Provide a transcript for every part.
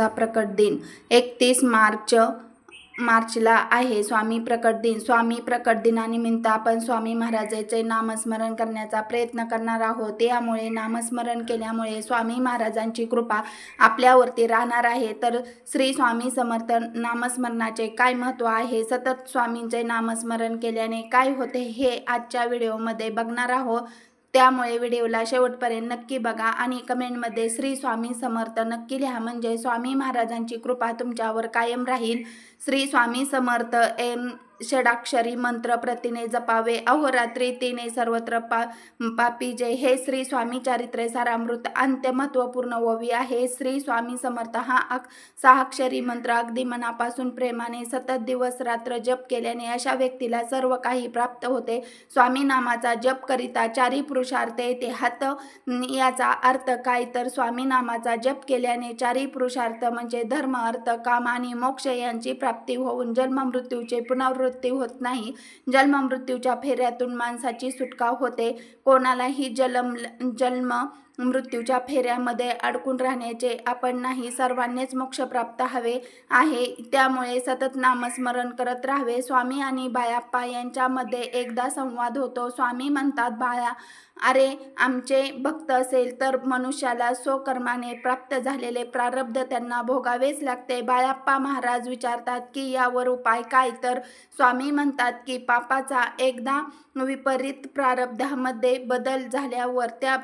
आजचा प्रकट दिन. एकतीस मार्च मार्चला आहे. स्वामी प्रकट दिन. स्वामी प्रकट दिनानिमित्त आपण स्वामी महाराजांचे नामस्मरण करण्याचा प्रयत्न करणार आहोत. यामुळे नामस्मरण केल्यामुळे स्वामी महाराजांची कृपा आपल्यावरती राहणार आहे. तर श्री स्वामी समर्थ नामस्मरणाचे काय महत्त्व आहे? सतत स्वामींचे नामस्मरण केल्याने काय होते हे आजच्या व्हिडिओमध्ये बघणार आहोत. त्यामुळे व्हिडिओला शेवटपर्यंत नक्की बघा आणि कमेंटमध्ये श्री स्वामी समर्थ नक्की लिहा. म्हणजे स्वामी महाराजांची कृपा तुमच्यावर कायम राहील. श्री स्वामी समर्थ एम षडाक्षरी मंत्र प्रतीने जपावे. अहोरात्री तिने सर्वत्र पा पापी जय हे श्री स्वामी चारित्र्य सारामृत अंत्य महत्त्वपूर्ण ओवी आहे. श्री स्वामी समर्थ हा अक सहाक्षरी मंत्र अगदी मनापासून प्रेमाने सतत दिवस रात्र जप केल्याने अशा व्यक्तीला सर्व काही प्राप्त होते. स्वामी नामाचा जप करिता चारी पुरुषार्थ येते. हात याचा अर्थ काय? तर स्वामी नामाचा जप केल्याने चारी पुरुषार्थ म्हणजे धर्म अर्थ काम आणि मोक्ष यांची प्राप्ती होऊन जन्ममृत्यूचे पुनर्वृत्ती होत नाही. जन्ममृत्यूच्या फेऱ्यातून माणसाची सुटका होते. कोणालाही जलम जन्म मृत्यूच्या फेऱ्यामध्ये अडकून राहण्याचे आपण नाही सर्वांनीच मोक्ष प्राप्त हवे आहे. त्यामुळे सतत नामस्मरण करत राहावे. स्वामी आणि बायाप्पा यांच्यामध्ये एकदा संवाद होतो. स्वामी म्हणतात बाया अरे आमचे भक्त असेल तर मनुष्याला स्वकर्माने प्राप्त झालेले प्रारब्ध त्यांना भोगावेच लागते. बायाप्पा महाराज विचारतात की यावर उपाय काय? तर स्वामी म्हणतात की पापाचा एकदा विपरीत प्रारब्धामध्ये बदल झाल्यावर त्या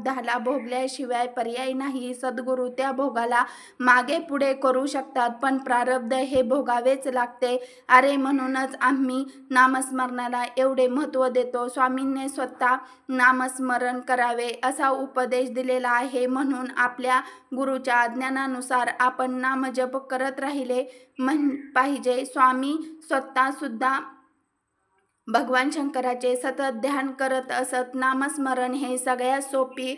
प्रारब्धाला भोगल्याशिवाय पर्याय नाही. सद्गुरू त्या भोगाला मागे पुढे करू शकतात पण प्रारब्ध हे भोगावेच लागते. अरे म्हणूनच आम्ही नामस्मरणाला एवढे महत्त्व देतो. स्वामींनी स्वतः नामस्मरण करावे असा उपदेश दिलेला आहे. म्हणून आपल्या गुरुच्या ज्ञानानुसार आपण नामजप करत राहिले म्हण पाहिजे. स्वामी स्वतःसुद्धा भगवान शंकराचे सतत ध्यान करत असत. नामस्मरण हे सगळ्यात सोपी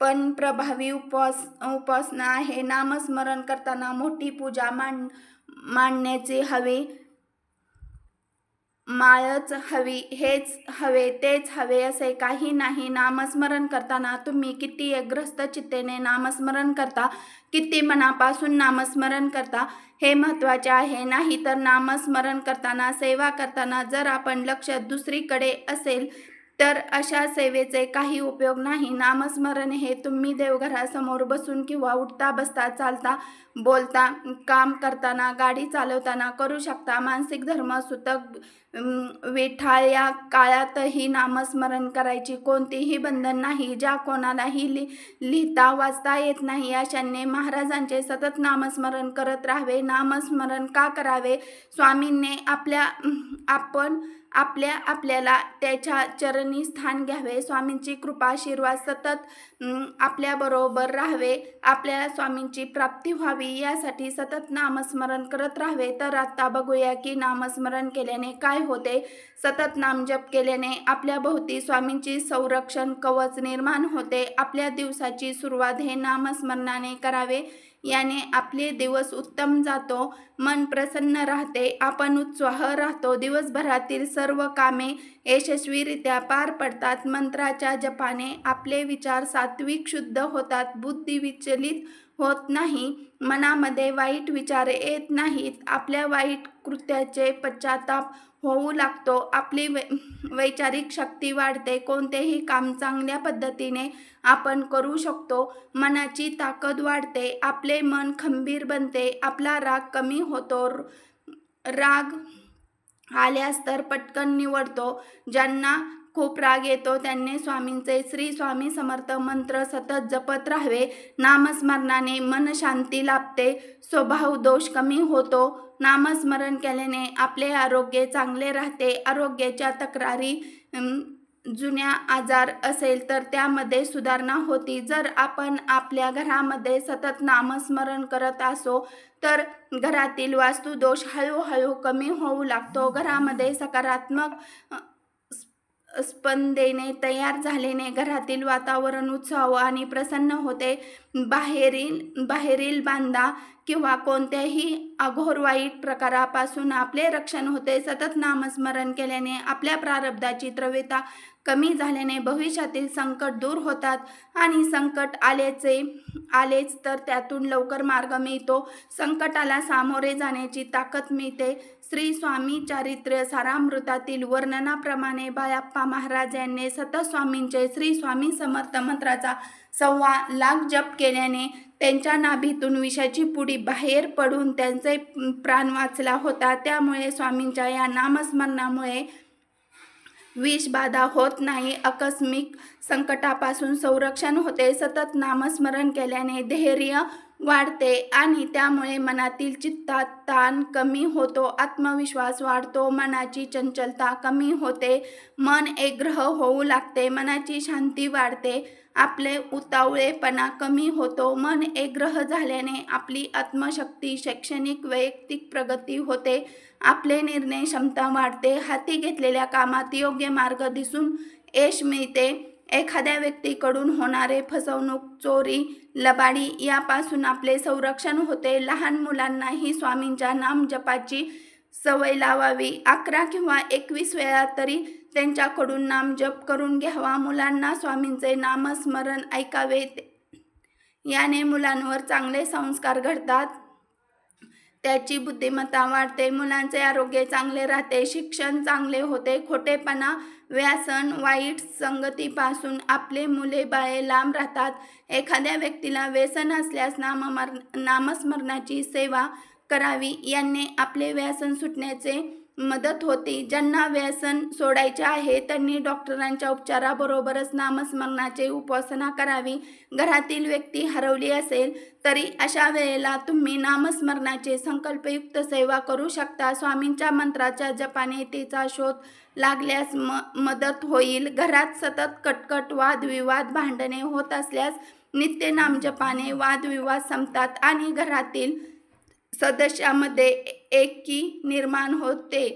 पण प्रभावी उपवास उपासना आहे. नामस्मरण करताना मोठी पूजा मांड मांडण्याचे हवे. माळच हवी हेच हवे तेच हवे असे काही नाही. नामस्मरण करताना तुम्ही किती एकग्रस्त चित्तेने नामस्मरण करता किती मनापासून नामस्मरण करता हे महत्त्वाचे आहे. नाही तर नामस्मरण करताना सेवा करताना जर आपण लक्ष दुसरीकडे असेल तर अशा सेवेचे काही उपयोग नाही. नामस्मरण हे तुम्ही देवघरासमोर बसून किंवा उठता बसता चालता बोलता काम करताना गाडी चालवताना करू शकता. मानसिक धर्म सुतक विठाळ या काळातही नामस्मरण करायची. कोणतीही बंधन नाही. ज्या कोणालाही लि लिहिता वाचता येत नाही अशाने महाराजांचे सतत नामस्मरण करत राहावे. नामस्मरण का करावे? स्वामींनी आपल्या आपण आपल्या आपल्याला त्याच्या चरणी स्थान घ्यावे. स्वामींची कृपा आशीर्वाद सतत आपल्याबरोबर राहावे आपल्याला स्वामींची प्राप्ती व्हावी यासाठी सतत नामस्मरण करत राहावे. तर आता बघूया की नामस्मरण केल्याने काय होते? सतत नामजप केल्याने आपल्या भोवती स्वामींची संरक्षण कवच निर्माण होते. आपल्या दिवसाची सुरुवात हे नामस्मरणाने करावे. याने आपले दिवस उत्तम जातो मन प्रसन्न राहते आपण उत्साह राहतो. दिवसभरातील सर्व कामे यशस्वीरित्या पार पडतात. मंत्राच्या जपाने आपले विचार सात्विक शुद्ध होतात. बुद्धी विचलित होत नाही. मनामध्ये वाईट विचार येत नाहीत. आपल्या वाईट कृत्याचे पश्चाताप होऊ लागतो. आपली वै वैचारिक शक्ती वाढते. कोणतेही काम चांगल्या पद्धतीने आपण करू शकतो. मनाची ताकद वाढते. आपले मन खंबीर बनते. आपला राग कमी होतो. राग आल्यास तर पटकन निवडतो. ज्यांना खूप राग येतो. त्यांनी स्वामींचे श्री स्वामी समर्थ मंत्र सतत जपत राहावे. नामस्मरणाने मन शांती लाभते. स्वभाव दोष कमी होतो. नामस्मरण केल्याने आपले आरोग्य चांगले राहते. आरोग्याच्या तक्रारी जुन्या आजार असेल तर त्यामध्ये सुधारणा होती. जर आपण आपल्या घरामध्ये सतत नामस्मरण करत असो तर घरातील वास्तुदोष हळूहळू कमी होऊ लागतो. घरामध्ये सकारात्मक स्पंदेने तयार झाल्याने घरातील वातावरण उत्साह आणि प्रसन्न होते. बाहेरील बाहेरील बांधा किंवा कोणत्याही अघोर वाईट प्रकारापासून आपले रक्षण होते. सतत नामस्मरण केल्याने आपल्या प्रारब्धाची द्रव्यता कमी झाल्याने भविष्यातील संकट दूर होतात आणि संकट आल्याचे आलेच तर त्यातून लवकर मार्ग मिळतो. संकटाला सामोरे जाण्याची ताकद मिळते. श्री स्वामी चारित्र्य सारामृतातील वर्णनाप्रमाणे बाळाप्पा महाराज यांनी सतत स्वामींचे श्री स्वामी समर्थ मंत्राचा सव्वा लाख जप केल्याने त्यांच्या नाभीतून विषाची पुडी बाहेर पडून त्यांचे प्राण वाचला होता. त्यामुळे स्वामींच्या या नामस्मरणामुळे विषबाधा होत नाही. आकस्मिक संकटापासून संरक्षण होते. सतत नामस्मरण केल्याने धैर्य वाढते आणि त्यामुळे मनातील चित्तात ताण कमी होतो आत्मविश्वास वाढतो मनाची चंचलता कमी होते मन एकग्रह होऊ लागते मनाची शांती वाढते आपले उतावळेपणा कमी होतो मन एकग्रह झाल्याने आपली आत्मशक्ती शैक्षणिक वैयक्तिक प्रगती होते आपले निर्णय क्षमता वाढते हाती घेतलेल्या कामात योग्य मार्ग दिसून यश मिळते. एखाद्या व्यक्तीकडून होणारे फसवणूक चोरी लबाडी यापासून आपले संरक्षण होते. लहान मुलांनाही स्वामींच्या नाम जपाची सवय लावावी. अकरा किंवा एकवीस वेळा तरी त्यांच्याकडून नाम जप करून घ्यावा. मुलांना स्वामींचे नामस्मरण ऐकावे. याने मुलांवर चांगले संस्कार घडतात. त्याची बुद्धिमत्ता वाढते मुलांचे आरोग्य चांगले राहते शिक्षण चांगले होते खोटेपणा व्यसन वाईट संगतीपासून आपले मुले बाळे लांब राहतात. एखाद्या व्यक्तीला व्यसन असल्यास नाममर नामस्मरणाची सेवा करावी. यांनी आपले व्यसन सुटण्याचे मदत होती. ज्यांना व्यसन सोडायचे आहे त्यांनी डॉक्टरांच्या उपचाराबरोबरच नामस्मरणाचे उपासना करावी. घरातील व्यक्ती हरवली असेल तरी अशा वेळेला तुम्ही नामस्मरणाचे संकल्पयुक्त सेवा करू शकता. स्वामींच्या मंत्राच्या जपाने तिचा शोध लागल्यास म मदत होईल. घरात सतत कटकट वादविवाद भांडणे होत असल्यास नित्य नामजपाने वादविवाद संपतात आणि घरातील सदस्यामध्ये एकी निर्माण होते.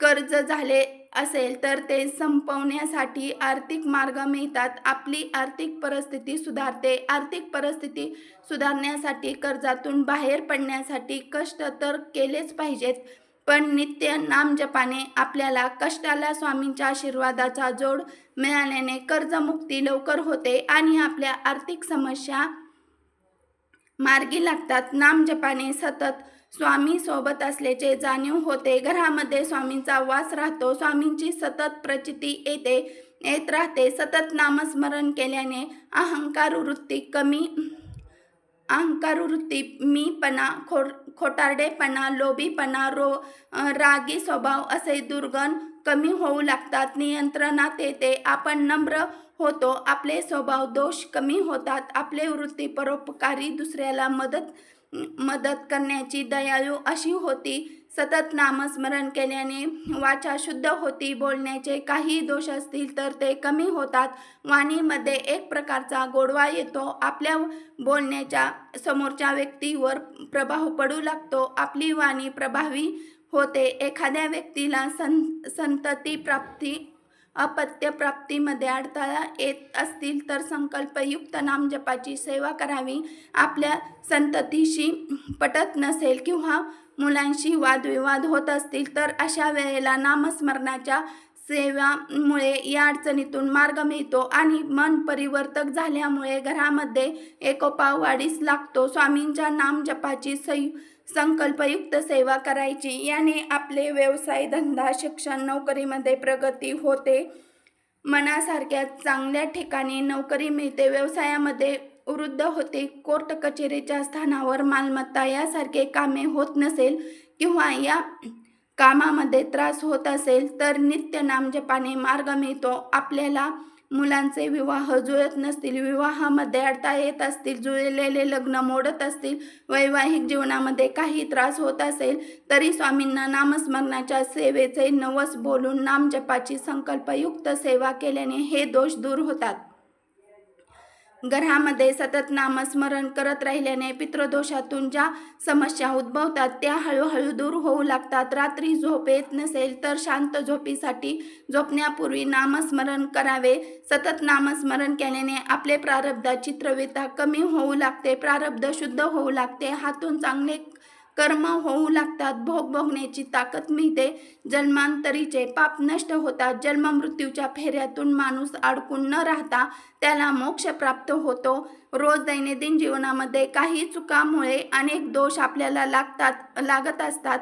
कर्ज झाले असेल तर ते संपवण्यासाठी आर्थिक मार्ग मिळतात. आपली आर्थिक परिस्थिती सुधारते. आर्थिक परिस्थिती सुधारण्यासाठी कर्जातून बाहेर पडण्यासाठी कष्ट तर केलेच पाहिजेत पण नित्य नामजपाने आपल्याला कष्टाला स्वामींच्या आशीर्वादाचा जोड मिळाल्याने कर्जमुक्ती लवकर होते आणि आपल्या आर्थिक समस्या मार्गी लागतात. नामजपाने सतत स्वामी सोबत असल्याचे जाणीव होते. घरामध्ये स्वामींचा वास राहतो. स्वामींची सतत प्रचिती येते येत राहते. सतत नामस्मरण केल्याने अहंकार वृत्ती कमी अहंकार वृत्ती मीपणा खो खोटारडेपणा लोभीपणा रो रागी स्वभाव असे दुर्गण कमी होऊ लागतात नियंत्रणात येते. आपण नम्र होतो आपले स्वभाव दोष कमी होतात. आपले वृत्ती परोपकारी दुसऱ्याला मदत मदत करण्याची दयाळू अशी होती. सतत नामस्मरण केल्याने वाचा शुद्ध होती. बोलण्याचे काही दोष असतील तर ते कमी होतात. वाणीमध्ये एक प्रकारचा गोडवा येतो. आपल्या बोलण्याच्या समोरच्या व्यक्तीवर प्रभाव पडू लागतो. आपली वाणी प्रभावी होते. एखाद्या व्यक्तीला सं संतती प्राप्ती अडथळा येत असतील तर संकल्पयुक्त नामजपाची सेवा करावी. आपल्या संततीशी पटत नसेल किंवा मुलांशी वादविवाद होत असतील तर अशा वेळेला नामस्मरणाच्या सेवामुळे या अडचणीतून मार्ग मिळतो आणि मन परिवर्तक झाल्यामुळे घरामध्ये एकोपा वाढीस लागतो. स्वामींच्या नामजपाची सै संकल्पयुक्त सेवा करायची. याने आपले व्यवसाय धंदा शिक्षण नोकरीमध्ये प्रगती होते. मनासारख्या चांगल्या ठिकाणी नोकरी मिळते. व्यवसायामध्ये वृद्ध होते. कोर्ट कचेरीच्या स्थानावर मालमत्ता यासारखे कामे होत नसेल किंवा या कामामध्ये त्रास होत असेल तर नित्य नामजपाने मार्ग मिळतो. आपल्याला मुलांचे विवाह जुळत नसतील विवाहामध्ये अडता येत असतील जुळलेले लग्न मोडत असतील वैवाहिक जीवनामध्ये काही त्रास होत असेल तरी स्वामींना नामस्मरणाच्या सेवेचे नवस बोलून नामजपाची संकल्पयुक्त सेवा केल्याने हे दोष दूर होतात. घरामध्ये सतत नामस्मरण करत राहिल्याने पितृदोषातून ज्या समस्या उद्भवतात त्या हळूहळू दूर होऊ लागतात. रात्री झोप येत नसेल तर शांत झोपीसाठी झोपण्यापूर्वी नामस्मरण करावे. सतत नामस्मरण केल्याने आपले प्रारब्धाची चित्रविता कमी होऊ लागते प्रारब्ध शुद्ध होऊ लागते. हातून चांगले कर्म होऊ लागतात. भोग भोगण्याची ताकद मिळते. जन्मांतरीचे पाप नष्ट होतात. जन्ममृत्यूच्या फेऱ्यातून माणूस अडकून न राहता त्याला मोक्ष प्राप्त होतो. रोज दैनंदिन जीवनामध्ये काही चुकामुळे अनेक दोष आपल्याला लागतात लागत असतात.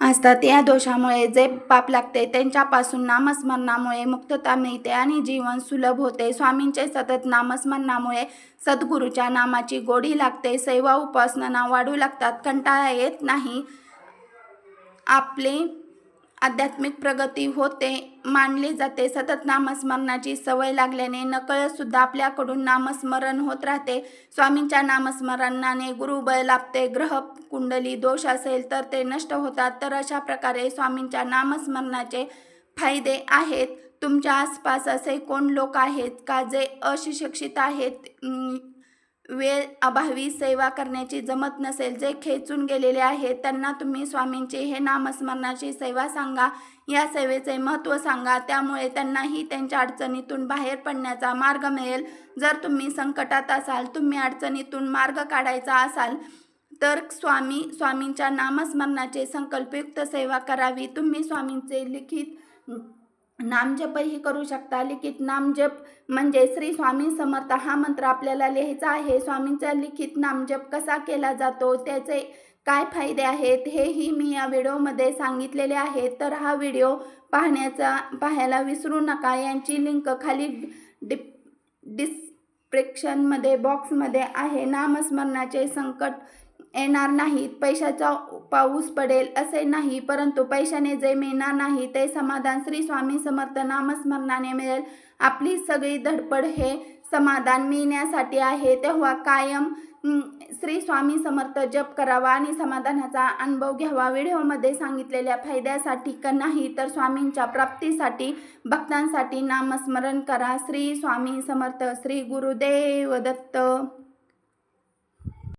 असतात. या दोषामुळे जे पाप लागते त्यांच्यापासून नामस्मरणामुळे मुक्तता मिळते आणि जीवन सुलभ होते. स्वामींचे सतत नामस्मरणामुळे सद्गुरूच्या नामाची गोडी लागते. सेवा उपासना वाढू लागतात. कंटाळा येत नाही. आपले आध्यात्मिक प्रगती होते मानले जाते. सतत नामस्मरणाची सवय लागल्याने नकळतसुद्धा आपल्याकडून नामस्मरण होत राहते. स्वामींच्या नामस्मरणाने गुरुबळ लाभते ग्रह कुंडली दोष असेल तर ते नष्ट होतात. तर अशा प्रकारे स्वामींच्या नामस्मरणाचे फायदे आहेत. तुमच्या आसपास असे कोण लोक आहेत का जे अशिक्षित आहेत? वेळ अभावी सेवा करण्याची जमत नसेल जे खेचून गेलेले आहेत त्यांना तुम्ही स्वामींची हे नामस्मरणाची सेवा सांगा या सेवेचे महत्त्व सांगा त्यामुळे त्यांनाही त्यांच्या अडचणीतून बाहेर पडण्याचा मार्ग मिळेल. जर तुम्ही संकटात असाल तुम्ही अडचणीतून मार्ग काढायचा असाल तर स्वामी स्वामींच्या नामस्मरणाचे संकल्पयुक्त सेवा करावी. तुम्ही स्वामींचे लिखित नामजपही करू शकता. लिखित नामजप म्हणजे श्री स्वामी समर्थ हा मंत्र आपल्याला लिहायचा आहे. स्वामींचा लिखित नामजप कसा केला जातो? त्याचे काय फायदे आहेत? हेही मी या व्हिडिओमध्ये सांगितलेले आहे. तर हा व्हिडिओ पाहण्याचा पाहायला विसरू नका. यांची लिंक खाली डिप डिस्क्रिप्शनमध्ये बॉक्समध्ये आहे. नामस्मरणाचे संकट येणार नाहीत पैशाचा पाऊस पडेल असे नाही परंतु पैशाने जे मिळणार नाही ते समाधान श्री स्वामी समर्थ नामस्मरणाने मिळेल. आपली सगळी धडपड हे समाधान मिळण्यासाठी आहे. तेव्हा कायम श्री स्वामी समर्थ जप करावा आणि समाधानाचा अनुभव घ्यावा. व्हिडिओमध्ये सांगितलेल्या फायद्यासाठी का नाही तर स्वामींच्या प्राप्तीसाठी भक्तांसाठी नामस्मरण करा. श्री स्वामी समर्थ श्री गुरुदेव दत्त.